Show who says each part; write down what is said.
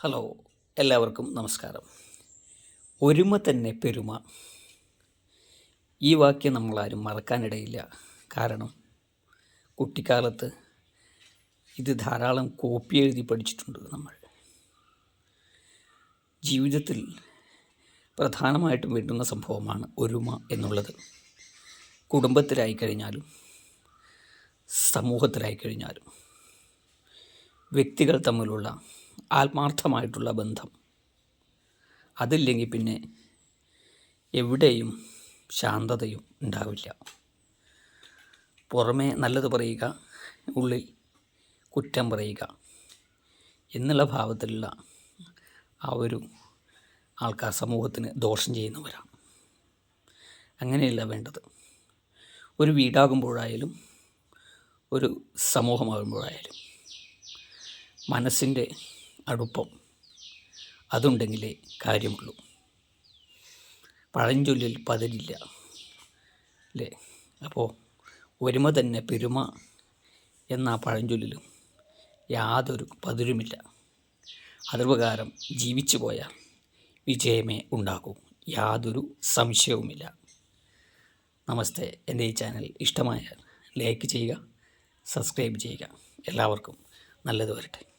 Speaker 1: Hello എല്ലാവർക്കും നമസ്കാരം. ഒരുമ തന്നെ പെരുമ. ഈ വാക്യം നമ്മളാരും മറക്കാനിടയില്ല. കാരണം കുട്ടിക്കാലത്ത് ഇത് ധാരാളം കോപ്പി എഴുതി പഠിച്ചിട്ടുണ്ട് നമ്മൾ. ജീവിതത്തിൽ പ്രധാനമായിട്ടും വേണ്ടുന്ന സംഭവമാണ് ഒരുമ എന്നുള്ളത്. കുടുംബത്തിലായി കഴിഞ്ഞാലും സമൂഹത്തിലായി കഴിഞ്ഞാലും വ്യക്തികൾ തമ്മിലുള്ള ആത്മാർത്ഥമായിട്ടുള്ള ബന്ധം. അതില്ലെങ്കിൽ പിന്നെ എവിടെയും ശാന്തതയും ഉണ്ടാവില്ല. പുറമേ നല്ലത് പറയുക ഉള്ളിൽ കുറ്റം പറയുക എന്നുള്ള ഭാവത്തിലുള്ള ആ ഒരു ആൾക്കാർ സമൂഹത്തിന് ദോഷം ചെയ്യുന്നവരാണ് അങ്ങനെയല്ല വേണ്ടത്. ഒരു വീടാകുമ്പോഴായാലും ഒരു സമൂഹമാകുമ്പോഴായാലും മനസ്സിന്റെ അടുപ്പം. അതുണ്ടെങ്കിലേ കാര്യമുള്ളൂ. പഴഞ്ചൊല്ലിൽ പതിരില്ല. അല്ലേ അപ്പോൾ ഒരുമ തന്നെ പെരുമ എന്ന പഴഞ്ചൊല്ലിലും യാതൊരു പതിരുമില്ല. അതുപ്രകാരം ജീവിച്ചു പോയ വിജയമേ ഉണ്ടാകൂ. യാതൊരു സംശയവുമില്ല. നമസ്തേ. എന്റെ ഈ ചാനൽ ഇഷ്ടമായാൽ ലൈക്ക് ചെയ്യുക സബ്സ്ക്രൈബ് ചെയ്യുക. എല്ലാവർക്കും നല്ലത് വരട്ടെ.